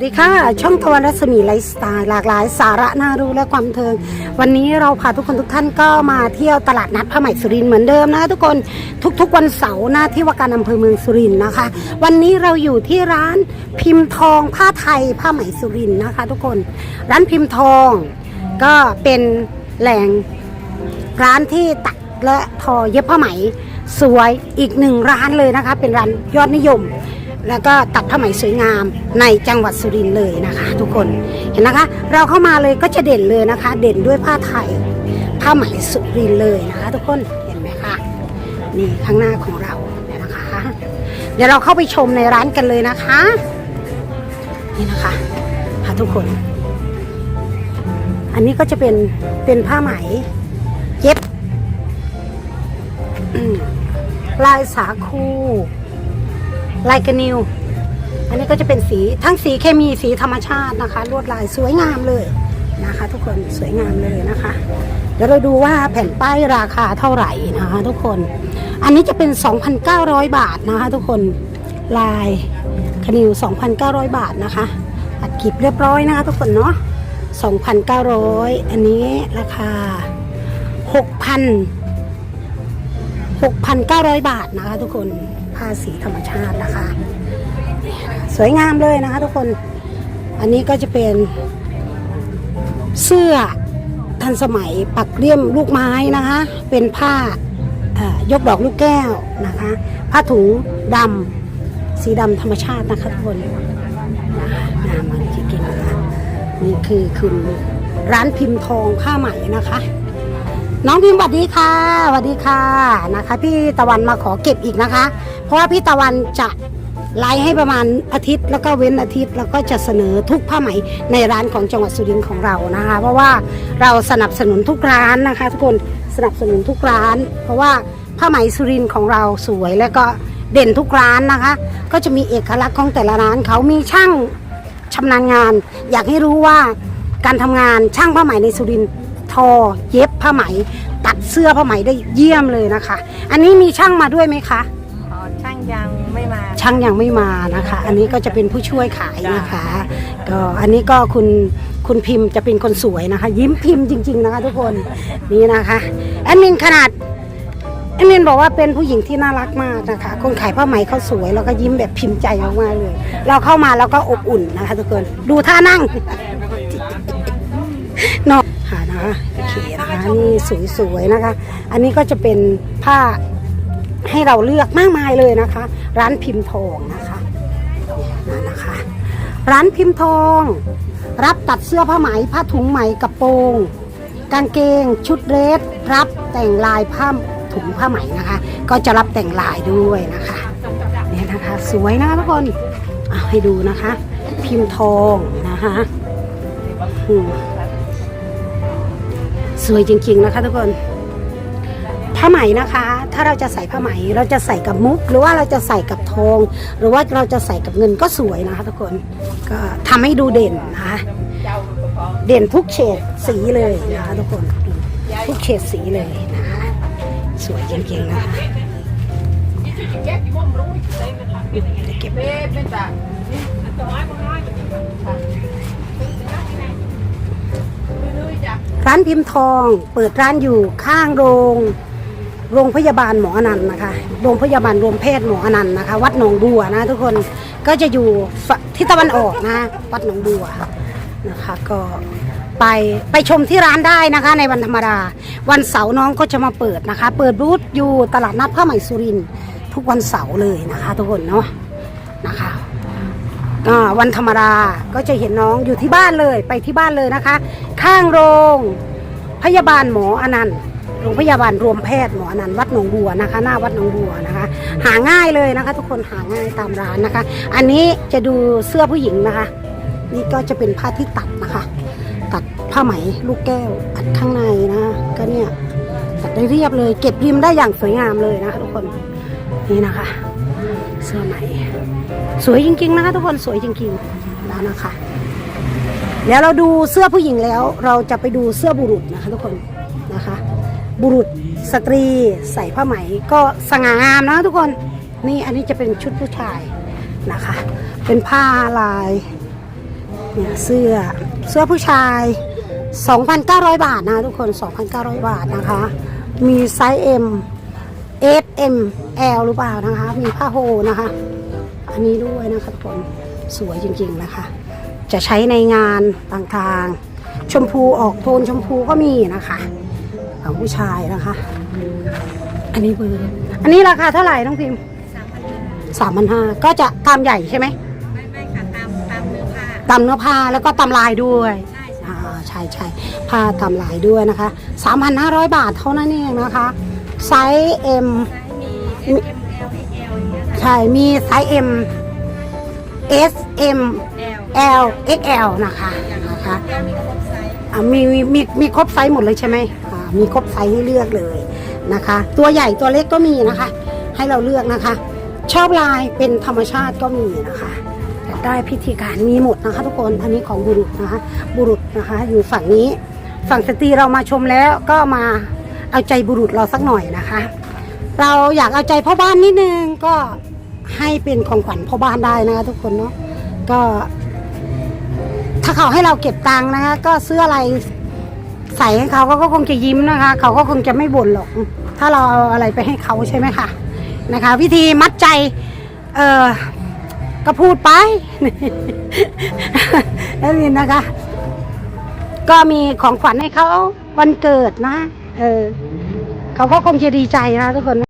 สวัสดีค่ะ ช่องตะวันรัศมีไลฟ์สไตล์หลากหลายสาระน่ารู้และความเทิง วันนี้เราพาทุกคนทุกท่านก็มาเที่ยวตลาดนัดผ้าไหมสุรินเหมือนเดิมนะทุกคนทุกๆวันเสาร์หน้าที่ว่าการอำเภอเมืองสุรินนะคะ วันนี้เราอยู่ที่ร้านพิมพ์ทองผ้าไทยผ้าไหมสุรินนะคะ ทุกคนร้านพิมพ์ทองก็เป็นแหล่งร้านที่ตัดและทอเย็บผ้าไหมสวยอีกหนึ่งร้านเลยนะคะ เป็นร้านยอดนิยม แล้วก็ตัดผ้าไหมสวยงามในจังหวัดสุรินทร์เลยนะคะ ทุกคนเห็นนะคะ เราเข้ามาเลยก็จะเด่นเลยนะคะ เด่นด้วยผ้าไทยผ้าไหมสุรินทร์เลยนะคะ ทุกคนเห็นไหมคะนี่ข้างหน้าของเราเนี่ยนะคะ เดี๋ยวเราเข้าไปชมในร้านกันเลยนะคะ นี่นะคะค่ะทุกคน อันนี้ก็จะเป็นเป็นผ้าไหมเย็บลายสาคู ลายกระนิว อันนี้ก็จะเป็นสีทั้งสีเคมีสีธรรมชาตินะคะ ลวดลายสวยงามเลยนะคะ ทุกคนสวยงามเลยนะคะ เดี๋ยวเราดูว่าแผ่นป้ายราคาเท่าไหร่นะคะ ทุกคน อันนี้จะเป็น 2,900 บาทนะคะ ทุกคนลายคนิว 2,900 บาทนะคะอัดกลิบเรียบร้อยนะคะ ทุกคนเนาะ2,900 อันนี้ราคา 6,000 6,900 บาทนะคะ ทุกคน ผ้าสีธรรมชาตินะคะ สวยงามเลยนะคะทุกคน อันนี้ก็จะเป็นเสื้อทันสมัยปักเลี่ยมลูกไม้นะคะ เป็นผ้าเอ่อยกดอกลูกแก้วนะคะ ผ้าถุงดำสีดำธรรมชาตินะคะทุกคนงามมากจริงๆนะคะนี่คือคุณร้านพิมพ์ทองผ้าไหมนะคะ น้องพิมพ์สวัสดีค่ะสวัสดีค่ะนะคะ พี่ตะวันมาขอเก็บอีกนะคะ เพราะว่าพี่ตะวันจะไลฟ์ให้ประมาณอาทิตย์ แล้วก็เว้นอาทิตย์แล้วก็จะเสนอทุกผ้าไหมในร้านของจังหวัดสุรินทร์ของเรานะคะ เพราะว่าเราสนับสนุนทุกร้านนะคะ ทุกคนสนับสนุนทุกร้าน เพราะว่าผ้าไหมสุรินทร์ของเราสวยและก็เด่นทุกร้านนะคะ ก็จะมีเอกลักษณ์ของแต่ละร้านเขามีช่างชำนาญงาน อยากให้รู้ว่าการทำงานช่างผ้าไหมในสุรินทร์ทอเย็บผ้าไหม ตัดเสื้อผ้าไหมได้เยี่ยมเลยนะคะ อันนี้มีช่างมาด้วยไหมคะ ช่างยังไม่มานะคะ อันนี้ก็จะเป็นผู้ช่วยขายนะคะ ก็อันนี้ก็คุณคุณพิมพ์จะเป็นคนสวยนะคะ ยิ้มพิมพ์จริง ๆ นะคะทุกคนนี่นะคะแอดมินขนาดแอดมินบอกว่าเป็นผู้หญิงที่น่ารักมากนะคะ คนขายผ้าไหมเขาสวยแล้วก็ยิ้มแบบพิมพ์ใจมากๆเลย เราเข้ามาแล้วก็อบอุ่นนะคะทุกคนดูท่านั่งนาะค่ะนะคะโอเคนะคะนี่สวยๆนะคะ อันนี้ก็จะเป็นผ้า ให้เราเลือกมากมายเลยนะคะ ร้านพิมพ์ทองนะคะนี่นะคะ ร้านพิมพ์ทอง รับตัดเสื้อผ้าไหมผ้าถุงไหมกระโปรง กางเกง ชุดเรสรับแต่งลายผ้าถุงผ้าไหมนะคะ ก็จะรับแต่งลายด้วยนะคะเนี่ยนะคะสวยนะคะทุกคนเอาให้ดูนะคะ พิมพ์ทองนะคะสวยจริงๆนะคะทุกคน ผ้าไหมนะคะ ถ้าเราจะใส่ผ้าไหมเราจะใส่กับมุก หรือว่าเราจะใส่กับทอง หรือว่าเราจะใส่กับเงินก็สวยนะคะทุกคนก็ทำให้ดูเด่นนะคะเด่นทุกเฉดสีเลยนะคะทุกคนทุกเฉดสีเลยนะคะสวยจริงๆนะคะเก็บร้านพิมพ์ทองเปิดร้านอยู่ข้างโรง โรงพยาบาลหมออนันต์นะคะ โรงพยาบาลรวมเพศหมออนันต์นะคะ วัดหนองบัวนะทุกคนก็จะอยู่ที่ตะวันออกนะวัดหนองบัวนะคะ ก็ไปไปชมที่ร้านได้นะคะ ในวันธรรมดา วันเสาร์น้องก็จะมาเปิดนะคะ เปิดบูธอยู่ตลาดนัดผ้าไหม่สุรินทร์ทุกวันเสาร์เลยนะคะ ทุกคนเนาะนะคะอ่าวันธรรมดาก็จะเห็นน้องอยู่ที่บ้านเลยไปที่บ้านเลยนะคะ ข้างโรงพยาบาลหมออนันต์ โรงพยาบาลรวมแพทย์หมออนันต์วัดหนองบัวนะคะ หน้าวัดหนองบัวนะคะ หาง่ายเลยนะคะ ทุกคนหาง่ายตามร้านนะคะ อันนี้จะดูเสื้อผู้หญิงนะคะ นี่ก็จะเป็นผ้าที่ตัดนะคะ ตัดผ้าไหมลูกแก้วอัดข้างในนะก็เนี่ยตัดได้เรียบเลย เก็บริมได้อย่างสวยงามเลยนะคะทุกคนนี่นะคะ เสื้อไหมสวยจริง ๆ นะคะ ทุกคนสวยจริงๆแล้วนะคะแล้วเราดูเสื้อผู้หญิงแล้ว เราจะไปดูเสื้อบุรุษนะคะทุกคน บุรุษสตรีใส่ผ้าไหมก็สง่างามนะทุกคนนี่อันนี้จะเป็นชุดผู้ชายนะคะ เป็นผ้าลายเนี่ยเสื้อเสื้อผู้ชาย 2,900 บาทนะทุกคน 2,900 บาทนะคะ มีไซส์ M S M L หรือเปล่านะคะ มีผ้าโฮนะคะ อันนี้ด้วยนะคะทุกคนสวยจริงๆนะคะ จะใช้ในงานต่างๆ ชมพูออกโทนชมพูก็มีนะคะ ของผู้ชายนะคะ อันนี้เบอร์อันนี้ราคาเท่าไหร่น้องพิมพ์สามพันห้าสามพันห้าก็จะตามใหญ่ใช่ไหมไม่ไม่ค่ะตามตามเนื้อผ้าตามเนื้อผ้าแล้วก็ตามลายด้วยใช่ใช่อ่าใช่ใช่ผ้าตามลายด้วยนะคะ3,500บาทเท่านั้นเองนะคะไซส์ M ไซส์มี S M L X L อย่างเงี้ยค่ะใช่มีไซส์ M S M L L X L นะคะนะคะแก้วมีครบไซส์อ่ามีมีมีมีครบไซส์หมดเลยใช่ไหมอ่า มีครบไซส์ให้เลือกเลยนะคะ ตัวใหญ่ตัวเล็กก็มีนะคะ ให้เราเลือกนะคะ ชอบลายเป็นธรรมชาติก็มีนะคะอยากได้พิธีการมีหมดนะคะ ทุกคนอันนี้ของบุรุษนะคะ บุรุษนะคะ อยู่ฝั่งนี้ ฝั่งสตรีเรามาชมแล้วก็มาเอาใจบุรุษเราสักหน่อยนะคะ เราอยากเอาใจพ่อบ้านนิดนึงก็ให้เป็นของขวัญพ่อบ้านได้นะคะ ทุกคนเนาะก็ ถ้าเขาให้เราเก็บตังค์นะคะ ก็ซื้ออะไร ใส่ให้เขาก็คงจะยิ้มนะคะ เขาก็คงจะไม่บ่นหรอก ถ้าเราเอาอะไรไปให้เขาใช่ไหมคะนะคะ วิธีมัดใจเออก็พูดไปแล้วนี่นะคะ ก็มีของขวัญให้เขาวันเกิดนะ เออเขาก็คงจะดีใจนะทุกคน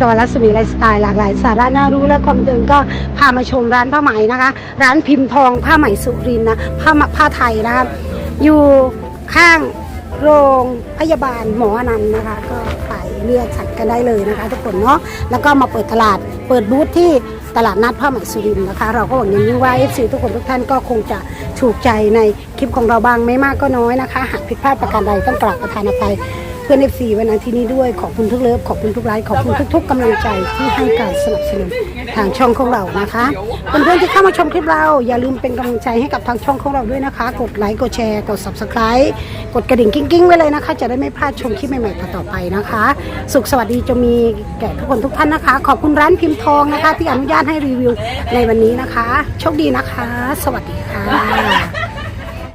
ตะวันรัศมีไลฟ์สไตล์หลากหลายสาระน่ารู้และความเดินก็พามาชมร้านผ้าไหมนะคะ ร้านพิมพ์ทองผ้าไหมสุรินนะผ้าผ้าไทยนะคะอยู่ข้างโรงพยาบาลหมออนันต์นะคะ ก็ไปเลือกสัตกันได้เลยนะคะ ทุกคนเนาะแล้วก็มาเปิดตลาดเปิดบูธที่ตลาดนัดผ้าไหมสุรินนะคะ เราก็หวังอย่างยิ่งว่า FC ทุกคนทุกท่านก็คงจะถูกใจในคลิปของเราบ้างไม่มากก็น้อยนะคะ หากผิดพลาดประการใดต้องกราบประทานอภัย เพื่อนเอฟซีวันอาทิตย์นี้ด้วยขอบคุณทุกเลิฟขอบคุณทุกไลค์ขอบคุณทุกๆกำลังใจที่ให้การสนับสนุนทางช่องของเรานะคะเพื่อนๆที่เข้ามาชมคลิปเรา อย่าลืมเป็นกำลังใจให้กับทางช่องของเราด้วยนะคะ กดไลค์กดแชร์กด subscribe กดกระดิ่งกิ้งๆไว้เลยนะคะ จะได้ไม่พลาดชมคลิปใหม่ๆต่อไปนะคะ สุขสวัสดีจะมีแก่ทุกคนทุกท่านนะคะ ขอบคุณร้านพิมพ์ทองนะคะ ที่อนุญาตให้รีวิวในวันนี้นะคะโชคดีนะคะ สวัสดีค่ะ